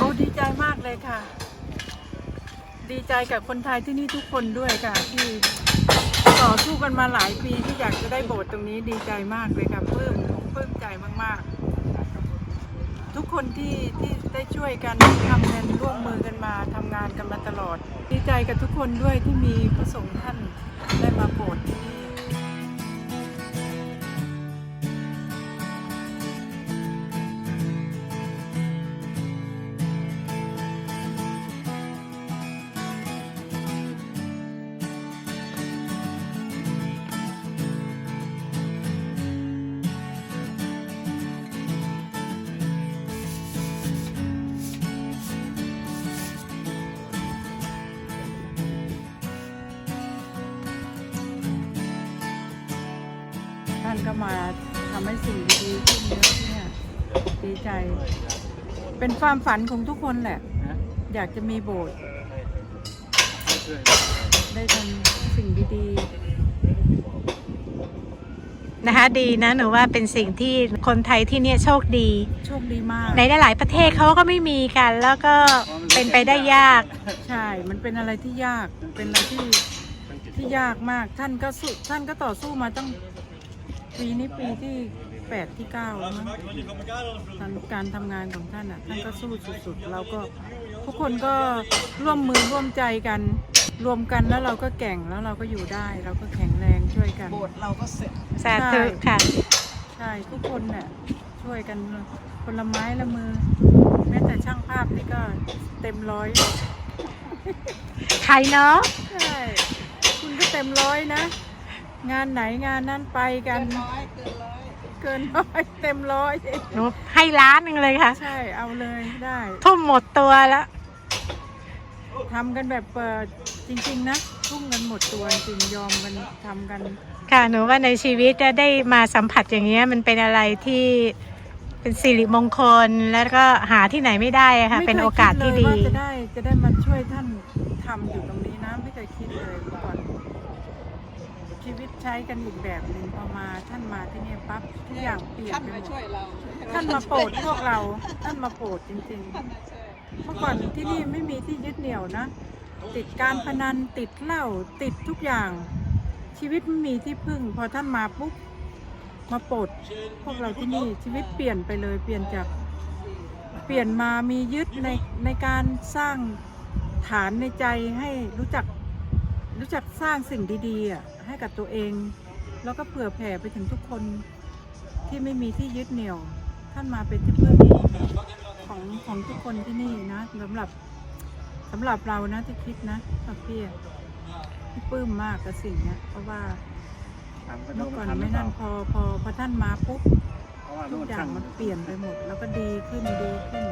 โอ้ดีใจมากเลยค่ะ ดีใจกับคนไทยที่นี่ทุกคนด้วยค่ะ ที่ต่อสู้กันมาหลายปีที่อยากจะได้โบสถ์ตรงนี้ดีใจมากเลยค่ะปลื้ม ปลื้มใจมากๆ ทุกคนที่ที่ได้ช่วยกันทำงานร่วมมือกันมาทำงานกันมาตลอด ดีใจกับทุกคนด้วยที่มีพระสงฆ์ท่านได้มาโปรดที่ ก็มาทำให้สิ่งดีๆขึ้นเยอะเนี่ยดีใจ เป็นความฝันของทุกคนแหละ อยากจะมีโบสถ์ได้ทำสิ่งดีนะคะดีนะหนูว่าเป็นสิ่งที่คนไทยที่เนี่ยโชคดี ๆ โชคดีมาก ในหลายๆประเทศเขาก็ไม่มีกัน แล้วก็เป็นไปได้ยาก ใช่ มันเป็นอะไรที่ยาก เป็นอะไรที่ที่ยากมาก ท่านก็สู้ท่านก็ต่อสู้มาตั้ง ปีนี้ปีที่แปดที่เก้าแล้วมั้งท่านการทำงานของท่านอะท่านก็สู้สุดๆเราก็ทุกคนก็ร่วมมือร่วมใจกัน รวมกันแล้วเราก็แก่งแล้วเราก็อยู่ได้ เราก็แข็งแรงช่วยกัน โบสถ์เราก็เสร็จสาธุค่ะ ใช่ทุกคนเนี่ยช่วยกันคนละไม้ละมือ แม้แต่ช่างภาพนี่ก็เต็มร้อยใครเนาะใช่คุณก็เต็มร้อยนะ งานไหนงานนั้นไปกันน้อยเกินร้อยเกินร้อยเต็มร้อยหนูให้ล้านหนึ่งเลยค่ะ ใช่เอาเลยได้ ทุ่มหมดตัวแล้ว ทำกันแบบเปิดจริง ๆ นะทุ่มกันหมดตัวจริงยอมกันทำกัน ค่ะหนูว่าในชีวิตจะได้มาสัมผัสอย่างเงี้ยมันเป็นอะไรที่เป็นสิริมงคลแล้วก็หาที่ไหนไม่ได้อะค่ะ ไม่เป็นคยโอกาสที่คิดีเลยว่าจะได้จะได้มาช่วยท่านทำอยู่ตรงนี้นะ ไม่เคยคิดเลยเมื่อก่อน ชีวิตใช้กันอีกแบบหนึ่งพอมาท่านมาที่เนี่ยปั๊บทุกอย่างเปลี่ยนท่านไปหมมาดช่วยเราท่านมาโปรดพวกเรา ท่านมาโปรดจริงๆเมื่อก่อนที่นี่ไม่มีที่ยึดเหนี่ยวนะ ติดการพนันติดเหล้าติดทุกอย่าง ชีวิตไม่มีที่พึ่ง พอท่านมาปุ๊บมาโปรดพวกเราที่นี่ชีวิตเปลี่ยนไปเลย เปลี่ยนจากเปลี่ยนมามียึดในในการสร้างฐานในใจให้รู้จัก รู้จักสร้างสิ่งดีๆให้กับตัวเอง แล้วก็เผื่อแผ่ไปถึงทุกคนที่ไม่มีที่ยึดเหนี่ยว ท่านมาเป็นที่พึ่งของของทุกคนที่นี่นะสำหรับสำหรับเรานะที่คิดนะพี่อะพี่ปลื้มมากกับสิ่งเนี้ยเพราะว่าเมื่อก่อนไม่นั่นพอพอพอท่านมาปุ๊บทุกอย่างมันเปลี่ยนไปหมด แล้วก็ดีขึ้นดีขึ้น